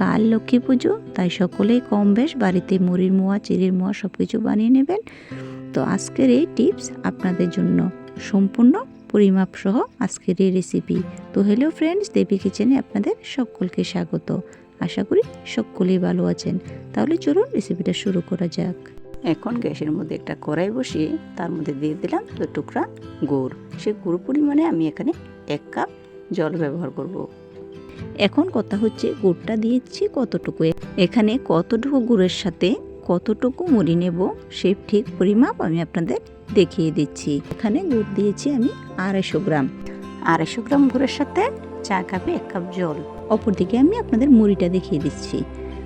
কাল লক্ষ্মী পুজো, তাই সকলেই কম বেশ বাড়িতে মুড়ির মোয়া, চিড়ির মোয়া সব কিছু বানিয়ে নেবেন। তো আজকের এই টিপস আপনাদের জন্য সম্পূর্ণ পরিমাপ সহ আজকের এই রেসিপি তো হ্যালো ফ্রেন্ডস দেবী কিচেনে আপনাদের সকলকে স্বাগত। আশা করি সকলেই ভালো আছেন। তাহলে চলুন রেসিপিটা শুরু করা যাক। এখন গ্যাসের মধ্যে একটা কড়াই বসিয়ে তার মধ্যে দিয়ে দিলাম দু টুকরা গুড়। সে গুড় পরিমাণে আমি এখানে এক কাপ জল ব্যবহার করব। এখন কথা হচ্ছে গুড়টা দিয়েছি কতটুকু এখানে কতটুকু গুড়ের সাথে কতটুকু মুড়ি নেব সে ঠিক পরিমাপ আমি আপনাদের দেখিয়ে দিচ্ছি। এখানে গুড় দিয়েছি আমি আড়াইশো গ্রাম। আড়াইশো গ্রাম গুড়ের সাথে চা কাপে এক কাপ জল। অপরদিকে আমি আপনাদের মুড়িটা দেখিয়ে দিচ্ছি।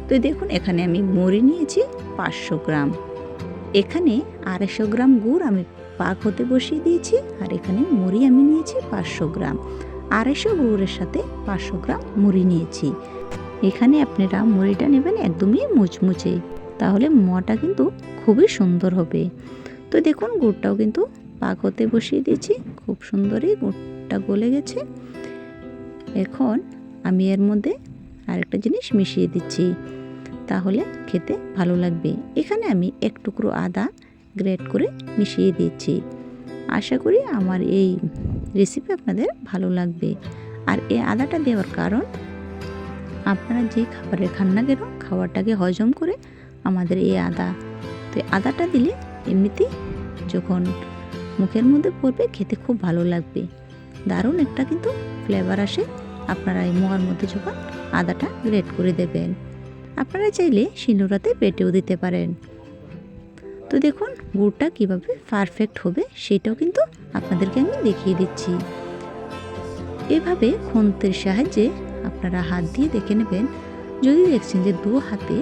তো দেখুন, এখানে আমি মুড়ি নিয়েছি পাঁচশো গ্রাম। এখানে আড়াইশো গ্রাম গুড় আমি পাক হতে বসিয়ে দিয়েছি আর এখানে মুড়ি আমি নিয়েছি পাঁচশো গ্রাম। আড়াইশো গুড়ের সাথে পাঁচশো গ্রাম মুড়ি নিয়েছি। এখানে আপনারা মুড়িটা নেবেন একদমই মুচমুচে। তাহলে মোয়াটা কিন্তু খুবই সুন্দর হবে। তো দেখুন, গুড়টাও কিন্তু পাক হতে বসিয়ে দিয়েছি। খুব সুন্দরই গুড়টা গলে গেছে। এখন আমি এর মধ্যে আরেকটা জিনিস মিশিয়ে দিচ্ছি। তাহলে খেতে ভালো লাগবে। এখানে আমি এক টুকরো আদা গ্রেট করে মিশিয়ে দিচ্ছি আশা করি আমার এই রেসিপি আপনাদের ভালো লাগবে। আর এই আদাটা দেওয়ার কারণ, আপনারা যে খাবারের খান না কেন খাবারটাকে হজম করে আমাদের এই আদা। তো আদাটা দিলে এমনিতেই যখন মুখের মধ্যে পড়বে, খেতে খুব ভালো লাগবে। দারুণ একটা কিন্তু ফ্লেভার আসে, আপনারা এই মোয়ার মধ্যে যখন আদাটা গ্রেট করে দেবেন। আপনারা চাইলে শিলনোড়াতে বেটেও দিতে পারেন। তো দেখুন, গুড়টা কীভাবে পারফেক্ট হবে সেটাও কিন্তু আপনাদেরকে আমি দেখিয়ে দিচ্ছি। এভাবে খন্তের সাহায্যে আপনারা হাত দিয়ে দেখে নেবেন, যদি দেখছেন যে দু হাতে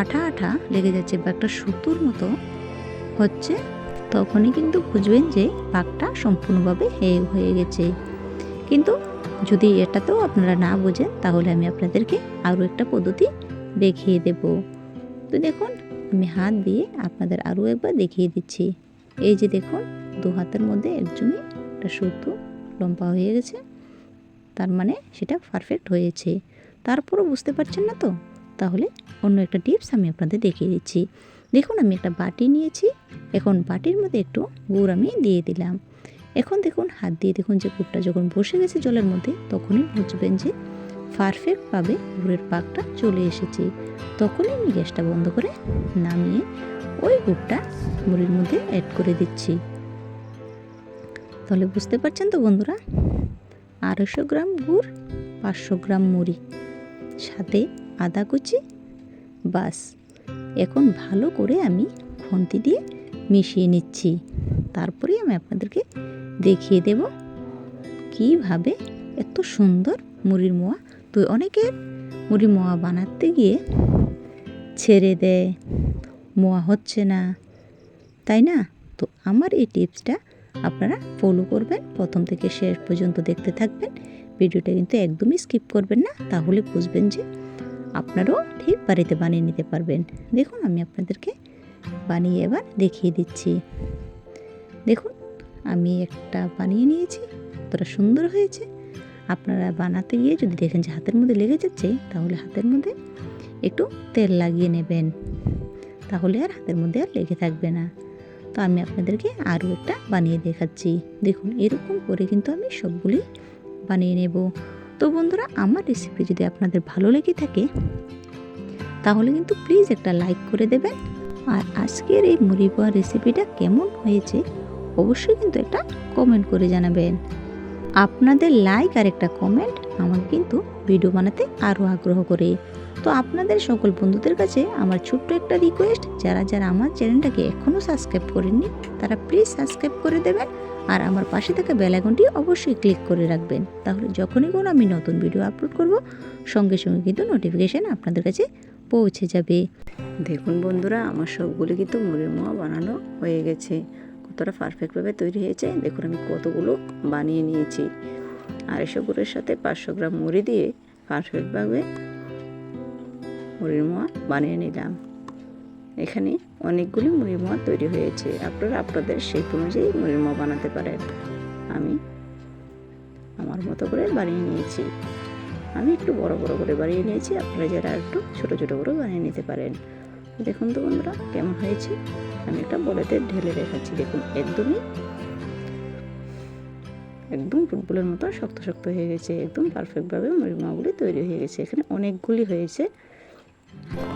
আঠা আঠা লেগে যাচ্ছে বা একটা সুতোর মতো হচ্ছে, তখনই কিন্তু বুঝবেন যে পাকটা সম্পূর্ণভাবে হেয়ে হয়ে গেছে। কিন্তু যদি এটাতেও আপনারা না বোঝেন, তাহলে আমি আপনাদেরকে আরও একটা পদ্ধতি দেখিয়ে দেব। তো দেখুন আমি হাত দিয়ে আপনাদের আরও একবার দেখিয়ে দিচ্ছি। এই যে দেখুন, দু হাতের মধ্যে একজনই একটা সুতো লম্বা হয়ে গেছে। তার মানে সেটা পারফেক্ট হয়েছে। তারপরও বুঝতে পারছেন না তো? তাহলে অন্য একটা টিপস আমি আপনাদের দেখিয়ে দিচ্ছি। দেখুন, আমি একটা বাটি নিয়েছি। এখন বাটির মধ্যে একটু গুড় আমি দিয়ে দিলাম। এখন দেখুন, হাত দিয়ে দেখুন যে গুড়টা যখন বসে গেছে জলের মধ্যে, তখনই বুঝবেন যে পারফেক্টভাবে গুড়ের পাকটা চলে এসেছে। তখনই আমি গ্যাসটা বন্ধ করে নামিয়ে ওই গুড়টা মুড়ির মধ্যে অ্যাড করে দিচ্ছি। তাহলে বুঝতে পারছেন তো বন্ধুরা? আড়াইশো গ্রাম গুড়, পাঁচশো গ্রাম মুড়ি, সাথে আদা কুচি বাস এখন ভালো করে আমি খন্তি দিয়ে মিশিয়ে নিচ্ছি। তারপরেই আমি আপনাদেরকে দেখিয়ে দেব কীভাবে এত সুন্দর মুড়ির মোয়া। তো অনেকের মুড়ি মোয়া বানাতে গিয়ে ছেড়ে দেয় মোয়া হচ্ছে না। তাই না? তো আমার এই টিপসটা আপনারা ফলো করবেন, প্রথম থেকে শেষ পর্যন্ত দেখতে থাকবেন। ভিডিওটা কিন্তু একদমই স্কিপ করবেন না, তাহলে বুঝবেন যে আপনারাও ঠিক বাড়িতে বানিয়ে নিতে পারবেন। দেখুন, আমি আপনাদেরকে বানিয়ে এবার দেখিয়ে দিচ্ছি। দেখুন, আমি একটা বানিয়ে নিয়েছি, কতটা সুন্দর হয়েছে। আপনারা বানাতে গিয়ে যদি দেখেন যে হাতের মধ্যে লেগে যাচ্ছে, তাহলে হাতের মধ্যে একটু তেল লাগিয়ে নেবেন। তাহলে আর হাতের মধ্যে আর লেগে থাকবে না। তো আমি আপনাদেরকে আরও একটা বানিয়ে দেখাচ্ছি। দেখুন, এরকম করে কিন্তু আমি সবগুলি বানিয়ে নেব। তো বন্ধুরা, আমার রেসিপি যদি আপনাদের ভালো লেগে থাকে, তাহলে কিন্তু প্লিজ একটা লাইক করে দেবেন। আর আজকের এই মুড়ি পোয়া রেসিপিটা কেমন হয়েছে, অবশ্যই কিন্তু একটা কমেন্ট করে জানাবেন। আপনাদের লাইক আর একটা কমেন্ট আমাকে কিন্তু ভিডিও বানাতে আরও আগ্রহ করে। তো আপনাদের সকল বন্ধুদের কাছে আমার ছোট্ট একটা রিকোয়েস্ট যারা যারা আমার চ্যানেলটাকে এখনও সাবস্ক্রাইব করেননি, তারা প্লিজ সাবস্ক্রাইব করে দেবেন আর আমার পাশে থাকা বেলাইকনটি অবশ্যই ক্লিক করে রাখবেন। তাহলে যখনই কোনো আমি নতুন ভিডিও আপলোড করব, সঙ্গে সঙ্গে কিন্তু নোটিফিকেশান আপনাদের কাছে পৌঁছে যাবে। দেখুন বন্ধুরা, আমার সবগুলো কিন্তু মুড়ির মোয়া বানানো হয়ে গেছে। কতটা পারফেক্টভাবে তৈরি হয়েছে। দেখুন আমি কতগুলো বানিয়ে নিয়েছি। আড়াইশো গুড়ের সাথে পাঁচশো গ্রাম মুড়ি দিয়ে পারফেক্টভাবে মুড়ির মোয়া বানিয়ে নিলাম। এখানে অনেকগুলি মুড়ির মোয়া তৈরি হয়েছে। আপনারা আপনাদের সেই অনুযায়ী মুড়ির মোয়া বানাতে পারেন। আমি আমার মতো করে বানিয়ে নিয়েছি। আমি একটু বড় বড় করে বানিয়ে নিয়েছি। আপনারা যারা একটু ছোট ছোট করে বানিয়ে নিতে পারেন। দেখুন তো বন্ধুরা, কেমন হয়েছে? আমি একটা বড়তে ঢেলে রেখেছি, দেখুন, একদমই একদম ফুটবলের মতো শক্ত শক্ত হয়ে গেছে, একদম পারফেক্টভাবে মুড়ি মোয়াগুলি তৈরি হয়ে গেছে। এখানে অনেকগুলি হয়েছে।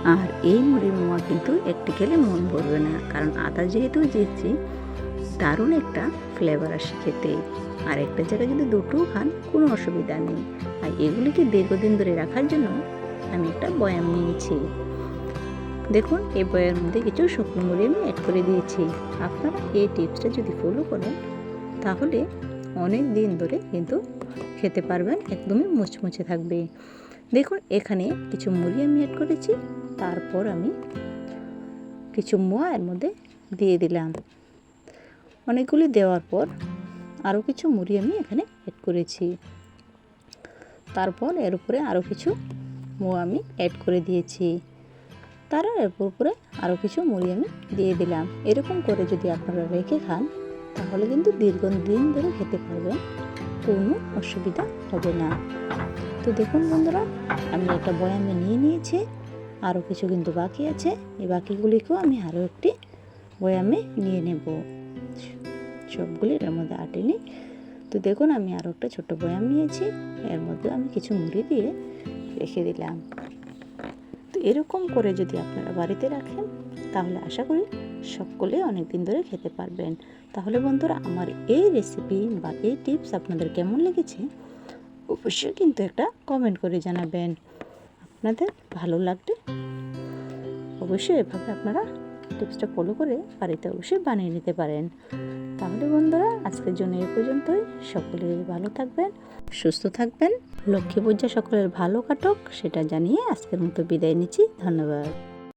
আর এই মুড়ি মোয়া কিন্তু একটি খেলে মন ভরবে না, কারণ আদা যেহেতু দিচ্ছি দারুণ একটা ফ্লেভার আসে খেতে। আর একটা জায়গায় যদি দুটোও খান, কোনো অসুবিধা নেই। আর এগুলিকে দীর্ঘদিন ধরে রাখার জন্য আমি একটা বয়াম নিয়েছি। দেখুন, এই বইয়ের মধ্যে কিছু শুকনো মুড়ি আমি অ্যাড করে দিয়েছি। আপনারা এই টিপসটা যদি ফলো করেন, তাহলে অনেক দিন ধরে কিন্তু খেতে পারবেন, একদমই মুচমুচে থাকবে। দেখুন, এখানে কিছু মুড়ি আমি অ্যাড করেছি, তারপর আমি কিছু মোয়া এর মধ্যে দিয়ে দিলাম। অনেকগুলি দেওয়ার পর আরও কিছু মুড়ি আমি এখানে অ্যাড করেছি। তারপর এর উপরে আরও কিছু মোয়া আমি অ্যাড করে দিয়েছি। তার এর উপরে আরও কিছু মুড়ি আমি দিয়ে দিলাম। এরকম করে যদি আপনারা রেখে খান, তাহলে কিন্তু দীর্ঘদিন ধরে খেতে পারবেন, কোনো অসুবিধা হবে না। তো দেখুন বন্ধুরা, আমি একটা বয়ামে নিয়ে নিয়েছি, আরও কিছু কিন্তু বাকি আছে। এই বাকিগুলিকেও আমি আরও একটি বয়ামে নিয়ে নেব। সবগুলি এর মধ্যে আটে নিই। তো দেখুন, আমি আরও একটা ছোট বয়াম নিয়েছি। এর মধ্যে আমি কিছু মুড়ি দিয়ে রেখে দিলাম। এরকম করে যদি আপনারা বাড়িতে রাখেন, তাহলে আশা করি সকলে অনেক দিন ধরে খেতে পারবেন। তাহলে বন্ধুরা, আমার এই রেসিপি বা এই টিপস আপনাদের কেমন লেগেছে, অবশ্যই কিন্তু একটা কমেন্ট করে জানাবেন। আপনাদের ভালো লাগবে? অবশ্যই এভাবে আপনারা টিপসটা ফলো করে বাড়িতে অবশ্যই বানিয়ে নিতে পারেন। তাহলে বন্ধুরা, আজকের জন্য এই পর্যন্তই। সকলে ভালো থাকবেন, সুস্থ থাকবেন। লক্ষ্মী পূজা সকলের ভালো কাটক সেটা জানিয়ে আজকের মতো বিদায় নিচ্ছি। ধন্যবাদ।